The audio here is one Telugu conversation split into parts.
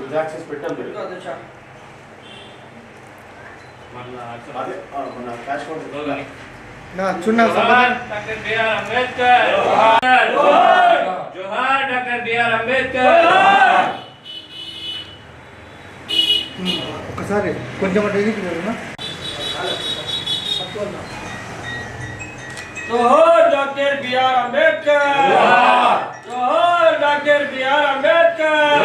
రిలాక్స్ పెట్టాం చున్నా డాక్టర్ బిఆర్ అంబేద్కర్ జోహార్ డాక్టర్ బిఆర్ అంబేద్కర్ ఒకసారి కొంచెం అంటే ఇది జోహార్ డాక్టర్ బిఆర్ అంబేద్కర్ జోహార్ డాక్టర్ బిఆర్ అంబేద్కర్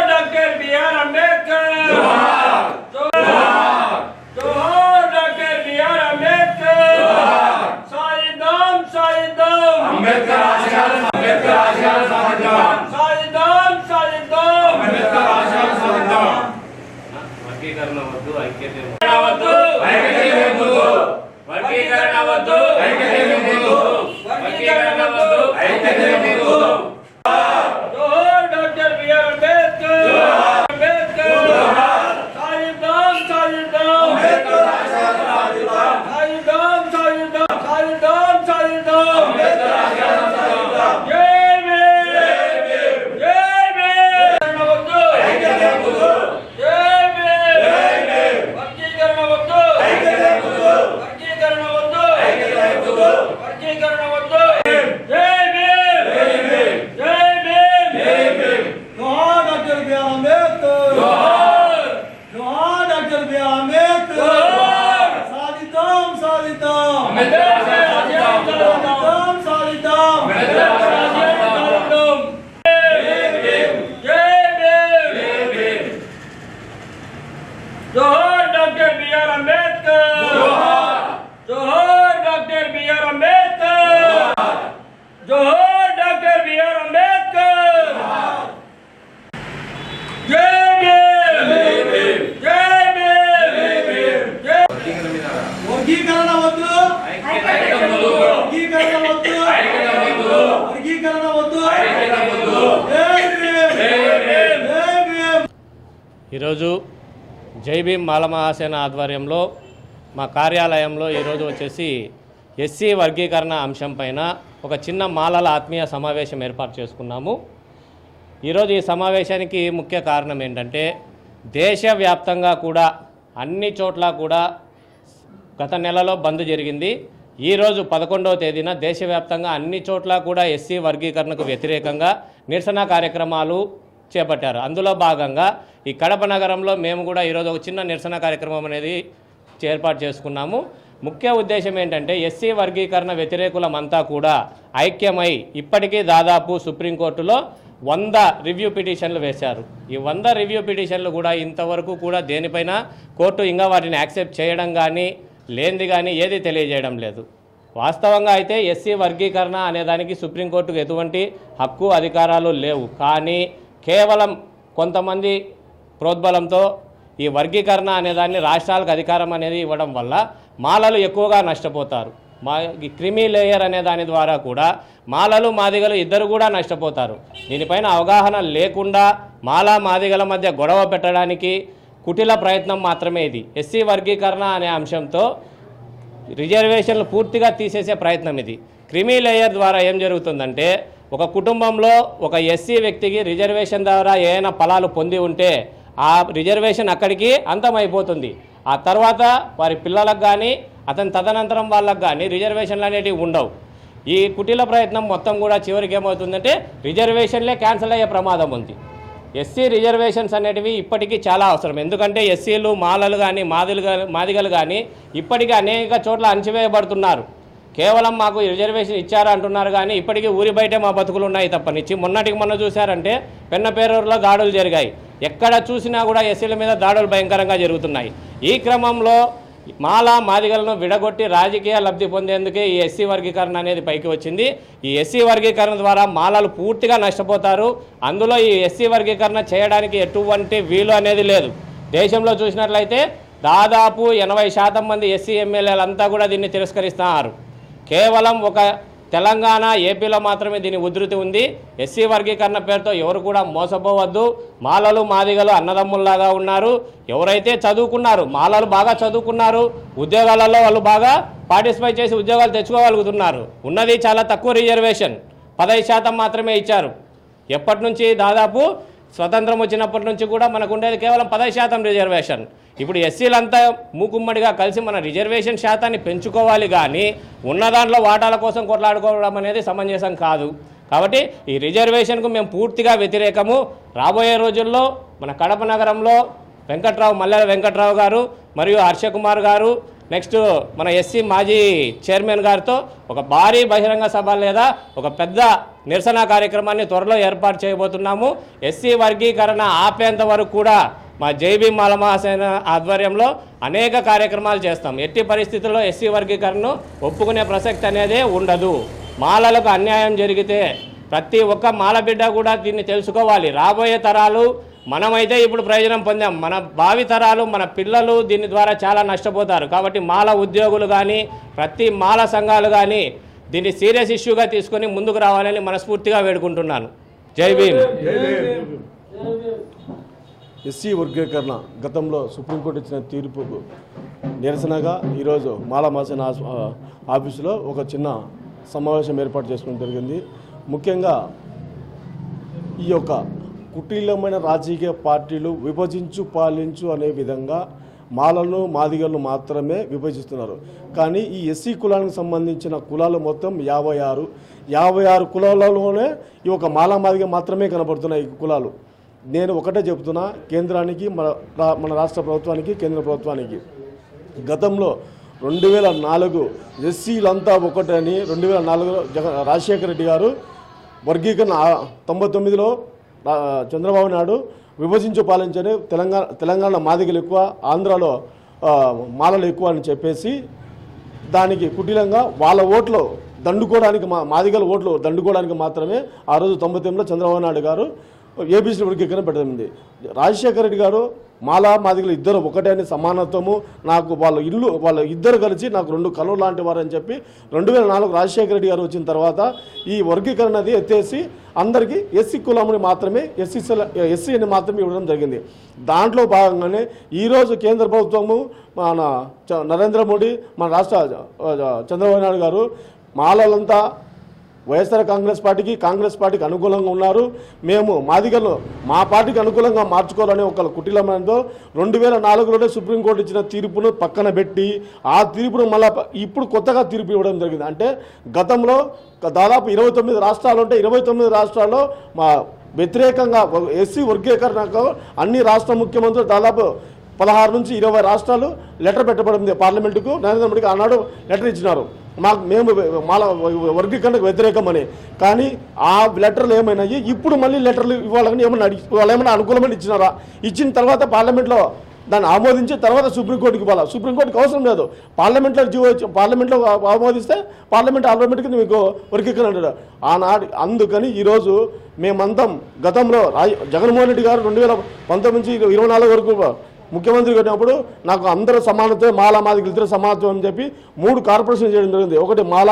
వర్గీకరణ వద్దు వర్గీకరణ వద్దు వర్గీకరణ జై భీమ్ ఆధ్వర్యంలో మా కార్యాలయంలో ఈరోజు వచ్చేసి ఎస్సీ వర్గీకరణ అంశం పైన ఒక చిన్న మాలల ఆత్మీయ సమావేశం ఏర్పాటు చేసుకున్నాము. ఈరోజు ఈ సమావేశానికి ముఖ్య కారణం ఏంటంటే దేశవ్యాప్తంగా కూడా అన్ని చోట్ల కూడా గత నెలలో బంద్ జరిగింది. ఈరోజు పదకొండవ తేదీన దేశవ్యాప్తంగా అన్ని చోట్ల కూడా ఎస్సీ వర్గీకరణకు వ్యతిరేకంగా నిరసన కార్యక్రమాలు చేపట్టారు. అందులో భాగంగా ఈ కడప నగరంలో మేము కూడా ఈరోజు ఒక చిన్న నిరసన కార్యక్రమం అనేది ఏర్పాటు చేసుకున్నాము. ముఖ్య ఉద్దేశం ఏంటంటే ఎస్సీ వర్గీకరణ వ్యతిరేకులమంతా కూడా ఐక్యమై ఇప్పటికీ దాదాపు సుప్రీంకోర్టులో వంద రివ్యూ పిటిషన్లు వేశారు. ఈ వంద రివ్యూ పిటిషన్లు కూడా ఇంతవరకు కూడా దేనిపైన కోర్టు ఇంకా వాటిని యాక్సెప్ట్ చేయడం కానీ లేనిది కానీ ఏది తెలియజేయడం లేదు. వాస్తవంగా అయితే ఎస్సీ వర్గీకరణ అనేదానికి సుప్రీంకోర్టుకు ఎటువంటి హక్కు అధికారాలు లేవు. కానీ కేవలం కొంతమంది ప్రోద్బలంతో ఈ వర్గీకరణ అనే దాన్ని రాష్ట్రాలకు అధికారం అనేది ఇవ్వడం వల్ల మాలలు ఎక్కువగా నష్టపోతారు. మా ఈ క్రిమి లేయర్ అనే దాని ద్వారా కూడా మాలలు మాదిగలు ఇద్దరు కూడా నష్టపోతారు. దీనిపైన అవగాహన లేకుండా మాల మాదిగల మధ్య గొడవ పెట్టడానికి కుటిల ప్రయత్నం మాత్రమే ఇది. ఎస్సీ వర్గీకరణ అనే అంశంతో రిజర్వేషన్లు పూర్తిగా తీసేసే ప్రయత్నం ఇది. క్రిమి లేయర్ ద్వారా ఏం జరుగుతుందంటే ఒక కుటుంబంలో ఒక ఎస్సీ వ్యక్తికి రిజర్వేషన్ ద్వారా ఏమైనా ఫలాలు పొంది ఉంటే ఆ రిజర్వేషన్ అక్కడికి అంతమైపోతుంది. ఆ తర్వాత వారి పిల్లలకు కానీ అతని తదనంతరం వాళ్ళకు కానీ రిజర్వేషన్లు అనేటివి ఉండవు. ఈ కుటీల ప్రయత్నం మొత్తం కూడా చివరికి ఏమవుతుందంటే రిజర్వేషన్లే క్యాన్సిల్ అయ్యే ప్రమాదం ఉంది. ఎస్సీ రిజర్వేషన్స్ అనేటివి ఇప్పటికీ చాలా అవసరం. ఎందుకంటే ఎస్సీలు మాలలు కానీ మాదిలు మాదిగలు కానీ ఇప్పటికీ అనేక చోట్ల అణచివేయబడుతున్నారు. కేవలం మాకు రిజర్వేషన్ ఇచ్చారంటున్నారు కానీ ఇప్పటికీ ఊరి బయటే మా బతుకులు ఉన్నాయి తప్పనిచ్చి మొన్నటికి మొన్న చూశారంటే పెన్నపేరూరులో దాడులు జరిగాయి. ఎక్కడ చూసినా కూడా ఎస్సీల మీద దాడులు భయంకరంగా జరుగుతున్నాయి. ఈ క్రమంలో మాలా మాదిగలను విడగొట్టి రాజకీయ లబ్ధి పొందేందుకే ఈ ఎస్సీ వర్గీకరణ అనేది పైకి వచ్చింది. ఈ ఎస్సీ వర్గీకరణ ద్వారా మాలలు పూర్తిగా నష్టపోతారు. అందులో ఈ ఎస్సీ వర్గీకరణ చేయడానికి ఎటువంటి వీలు అనేది లేదు. దేశంలో చూసినట్లయితే దాదాపు ఎనభై శాతం మంది ఎస్సీ ఎమ్మెల్యేలంతా కూడా దీన్ని తిరస్కరిస్తున్నారు. కేవలం ఒక తెలంగాణ ఏపీలో మాత్రమే దీని ఉధృతి ఉంది. ఎస్సీ వర్గీకరణ పేరుతో ఎవరు కూడా మోసపోవద్దు. మాలలు మాదిగలు అన్నదమ్ముల్లాగా ఉన్నారు. ఎవరైతే చదువుకున్నారు మాలలు బాగా చదువుకున్నారు ఉద్యోగాలలో వాళ్ళు బాగా పార్టిసిపేట్ చేసి ఉద్యోగాలు తెచ్చుకోగలుగుతున్నారు. ఉన్నది చాలా తక్కువ రిజర్వేషన్ పదహైదు శాతం మాత్రమే ఇచ్చారు. ఎప్పటి నుంచి దాదాపు స్వతంత్రం వచ్చినప్పటి నుంచి కూడా మనకు ఉండేది కేవలం పదహైదు శాతం రిజర్వేషన్ ఇప్పుడు ఎస్సీలంతా మూకుమ్మడిగా కలిసి మన రిజర్వేషన్ శాతాన్ని పెంచుకోవాలి కానీ ఉన్న దాంట్లో వాటాల కోసం కొట్లాడుకోవడం అనేది సమంజసం కాదు. కాబట్టి ఈ రిజర్వేషన్కు మేము పూర్తిగా వ్యతిరేకము. రాబోయే రోజుల్లో మన కడప నగరంలో వెంకట్రావు మల్లెల వెంకట్రావు గారు మరియు హర్షకుమార్ గారు నెక్స్ట్ మన ఎస్సీ మాజీ చైర్మన్ గారితో ఒక భారీ బహిరంగ సభ లేదా ఒక పెద్ద నిరసన కార్యక్రమాన్ని త్వరలో ఏర్పాటు చేయబోతున్నాము. ఎస్సీ వర్గీకరణ ఆపేంత వరకు కూడా మా జైబీ మాలమహాసేన ఆధ్వర్యంలో అనేక కార్యక్రమాలు చేస్తాం. ఎట్టి పరిస్థితుల్లో ఎస్సీ వర్గీకరణను ఒప్పుకునే ప్రసక్తి అనేది ఉండదు. మాలలకు అన్యాయం జరిగితే ప్రతి ఒక్క మాల బిడ్డ కూడా దీన్ని తెలుసుకోవాలి. రాబోయే తరాలు మనమైతే ఇప్పుడు ప్రయోజనం పొందాం. మన భావితరాలు మన పిల్లలు దీని ద్వారా చాలా నష్టపోతారు. కాబట్టి మాల ఉద్యోగులు కానీ ప్రతి మాల సంఘాలు కానీ దీన్ని సీరియస్ ఇష్యూగా తీసుకొని ముందుకు రావాలని మనస్ఫూర్తిగా వేడుకుంటున్నాను. జై భీమ్. ఎస్సీ వర్గీకరణ గతంలో సుప్రీంకోర్టు ఇచ్చిన తీర్పుకు నిరసనగా ఈరోజు మాలామాసిన ఆఫీసులో ఒక చిన్న సమావేశం ఏర్పాటు చేసుకోవడం జరిగింది. ముఖ్యంగా ఈ యొక్క కుటీలమైన రాజకీయ పార్టీలు విభజించు పాలించు అనే విధంగా మాలలు మాదిగలు మాత్రమే విభజిస్తున్నారు. కానీ ఈ ఎస్సీ కులానికి సంబంధించిన కులాలు మొత్తం యాభై ఆరు. యాభై ఆరు కులాలలోనే ఈ ఒక మాల మాదిగ మాత్రమే కనబడుతున్నాయి ఈ కులాలు. నేను ఒకటే చెబుతున్నా కేంద్రానికి మన మన రాష్ట్ర ప్రభుత్వానికి కేంద్ర ప్రభుత్వానికి. గతంలో రెండు వేల నాలుగు ఎస్సీలంతా ఒకటని రెండు వేల నాలుగులో జగ రాజశేఖర రెడ్డి గారు వర్గీకరణ తొంభై తొమ్మిదిలో చంద్రబాబు నాయుడు విభజించు పాలించని తెలంగాణ తెలంగాణ మాదిగలు ఎక్కువ ఆంధ్రాలో మాలలు ఎక్కువ అని చెప్పేసి దానికి కుటిలంగా వాళ్ళ ఓట్లు దండుకోవడానికి మా మాదిగల ఓట్లు దండుకోవడానికి మాత్రమే ఆ రోజు తొంభై తొమ్మిదిలో చంద్రబాబు నాయుడు గారు ఏబీసీ వర్గీకరణ పెట్టింది రాజశేఖర రెడ్డి గారు మాలా మాదిగలు ఇద్దరు ఒకటే అని సమానత్వము నాకు వాళ్ళ ఇల్లు వాళ్ళ ఇద్దరు కలిసి నాకు రెండు కలు లాంటి వారు అని చెప్పి రెండు వేల నాలుగు రాజశేఖర రెడ్డి గారు వచ్చిన తర్వాత ఈ వర్గీకరణ అది ఎత్తేసి అందరికీ ఎస్సీ కులముని మాత్రమే ఎస్సీ ఎస్సీ అని మాత్రమే ఇవ్వడం జరిగింది. దాంట్లో భాగంగానే ఈరోజు కేంద్ర ప్రభుత్వము మన చ- నరేంద్ర మోడీ మన రాష్ట్ర చంద్రబాబు నాయుడు గారు మాలలంతా వైఎస్ఆర్ కాంగ్రెస్ పార్టీకి కాంగ్రెస్ పార్టీకి అనుకూలంగా ఉన్నారు. మేము మాదిగలు మా పార్టీకి అనుకూలంగా మార్చుకోవాలని ఒక కుటీలమైనదో రెండు వేల నాలుగులోనే సుప్రీంకోర్టు ఇచ్చిన తీర్పును పక్కన పెట్టి ఆ తీర్పును మళ్ళా ఇప్పుడు కొత్తగా తీర్పు ఇవ్వడం జరిగింది. అంటే గతంలో దాదాపు ఇరవై తొమ్మిది రాష్ట్రాలు ఉంటే ఇరవై తొమ్మిది రాష్ట్రాల్లో మా వ్యతిరేకంగా ఎస్సీ వర్గీకరణకు అన్ని రాష్ట్ర ముఖ్యమంత్రులు దాదాపు పదహారు నుంచి ఇరవై రాష్ట్రాలు లెటర్ పెట్టబడింది పార్లమెంటుకు. నరేంద్ర మోడీకి ఆనాడు లెటర్ ఇచ్చినారు. మాకు మేము మాల వర్గీకరణకు వ్యతిరేకమని కానీ ఆ లెటర్లు ఏమైనాయి? ఇప్పుడు మళ్ళీ లెటర్లు ఇవ్వాలని ఏమన్నా అడిగి వాళ్ళు ఏమైనా అనుకూలమని ఇచ్చినారా? ఇచ్చిన తర్వాత పార్లమెంట్లో దాన్ని ఆమోదించి తర్వాత సుప్రీంకోర్టుకి పోవాలి? సుప్రీంకోర్టుకి అవసరం లేదు. పార్లమెంట్లో జీవో పార్లమెంట్లో ఆమోదిస్తే పార్లమెంట్ ఆటోమేటిక్గా మీకు వర్గీకరణ అంటారు. ఆనాడు అందుకని ఈరోజు మేమంతం గతంలో రాజ జగన్మోహన్ రెడ్డి గారు రెండు వేల పంతొమ్మిది నుంచి ఇరవై నాలుగు వరకు ముఖ్యమంత్రి కొట్టినప్పుడు నాకు అందరూ సమానత్వం మాల మాదిగ ఇద్దరు సమానత్వం అని చెప్పి మూడు కార్పొరేషన్ చేయడం జరిగింది. ఒకటి మాల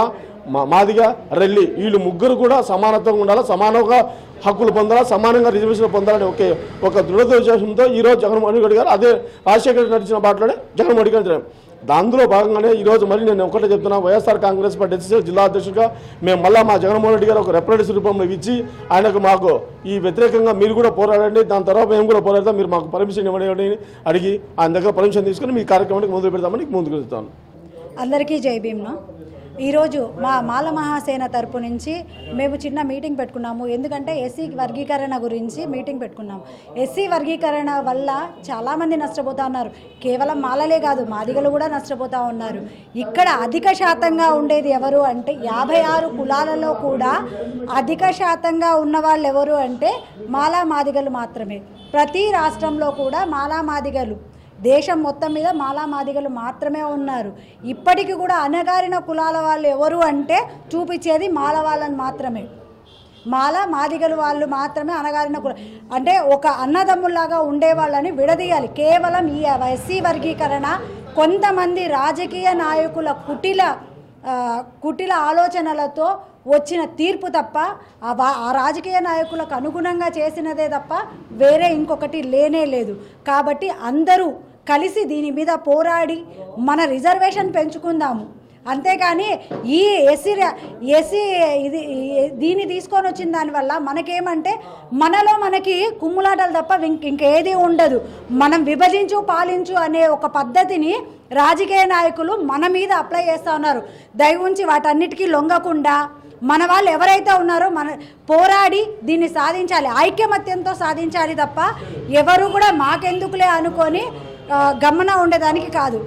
మా- మాదిగ రెల్లి. వీళ్ళు ముగ్గురు కూడా సమానత్వంగా ఉండాలి సమానంగా హక్కులు పొందాలా సమానంగా రిజర్వేషన్ పొందాలని ఒకే ఒక దృఢోద్దేశంతో ఈరోజు జగన్మోహన్ రెడ్డి గారు అదే రాజశేఖర్ నడిచిన బాటలోనే జగన్మోహన్ రెడ్డి గారు దాంట్లో భాగంగానే ఈరోజు మరి నేను ఒకటే చెప్తున్నా వైఎస్ఆర్ కాంగ్రెస్ పార్టీ ఎస్సీ జిల్లా అధ్యక్షుడిగా మేము మళ్ళీ మా జగన్మోహన్ రెడ్డి గారు ఒక రిప్రజెంటేటివ్ రూపంలో ఇచ్చి ఆయనకు మాకు ఈ వ్యతిరేకంగా మీరు కూడా పోరాడండి దాని తర్వాత మేము కూడా పోరాడతాం మీరు మాకు పర్మిషన్ ఇవ్వండి అడిగి ఆయన దగ్గర పర్మిషన్ తీసుకుని మీ కార్యక్రమానికి ముందు పెడతామని ముందుకు వెళ్తాను. అందరికీ జై భీమ్ను. ఈరోజు మా మాల మహాసేన తరపు నుంచి మేము చిన్న మీటింగ్ పెట్టుకున్నాము. ఎందుకంటే ఎస్సీ వర్గీకరణ గురించి మీటింగ్ పెట్టుకున్నాము ఎస్సీ వర్గీకరణ వల్ల చాలామంది నష్టపోతూ ఉన్నారు. కేవలం మాలలే కాదు మాదిగలు కూడా నష్టపోతూ ఉన్నారు. ఇక్కడ అధిక శాతంగా ఉండేది ఎవరు అంటే యాభై ఆరు కులాలలో కూడా అధిక శాతంగా ఉన్న వాళ్ళు ఎవరు అంటే మాలా మాదిగలు మాత్రమే. ప్రతి రాష్ట్రంలో కూడా మాలా మాదిగలు దేశం మొత్తం మీద మాలా మాదిగలు మాత్రమే ఉన్నారు. ఇప్పటికి కూడా అణగారిన కులాల వాళ్ళు ఎవరు అంటే చూపించేది మాల వాళ్ళని మాత్రమే. మాల మాదిగలు వాళ్ళు మాత్రమే అనగారిన కుల అంటే ఒక అన్నదమ్ముల్లాగా ఉండే వాళ్ళని విడదీయాలి. కేవలం ఈ ఎస్సీ వర్గీకరణ కొంతమంది రాజకీయ నాయకుల కుటిల కుటిల ఆలోచనలతో వచ్చిన తీర్పు తప్ప ఆ ఆ రాజకీయ నాయకులకు అనుగుణంగా చేసినదే తప్ప వేరే ఇంకొకటి లేనే లేదు. కాబట్టి అందరూ కలిసి దీని మీద పోరాడి మన రిజర్వేషన్ పెంచుకుందాము. అంతేగాని ఈ ఎస్సీ ఎస్సీ ఇది దీన్ని తీసుకొని వచ్చిన దానివల్ల మనకేమంటే మనలో మనకి కుమ్ములాటలు తప్ప ఇంక ఇంకేది ఉండదు. మనం విభజించు పాలించు అనే ఒక పద్ధతిని రాజకీయ నాయకులు మన మీద అప్లై చేస్తూ ఉన్నారు. దయ ఉంచి వాటన్నిటికీ లొంగకుండా మన వాళ్ళు ఎవరైతే ఉన్నారో మన పోరాడి దీన్ని సాధించాలి. ఐక్యమత్యంతో సాధించాలి తప్ప ఎవరు కూడా మాకెందుకులే అనుకొని ఆ, ఉండేదానికి కాదు.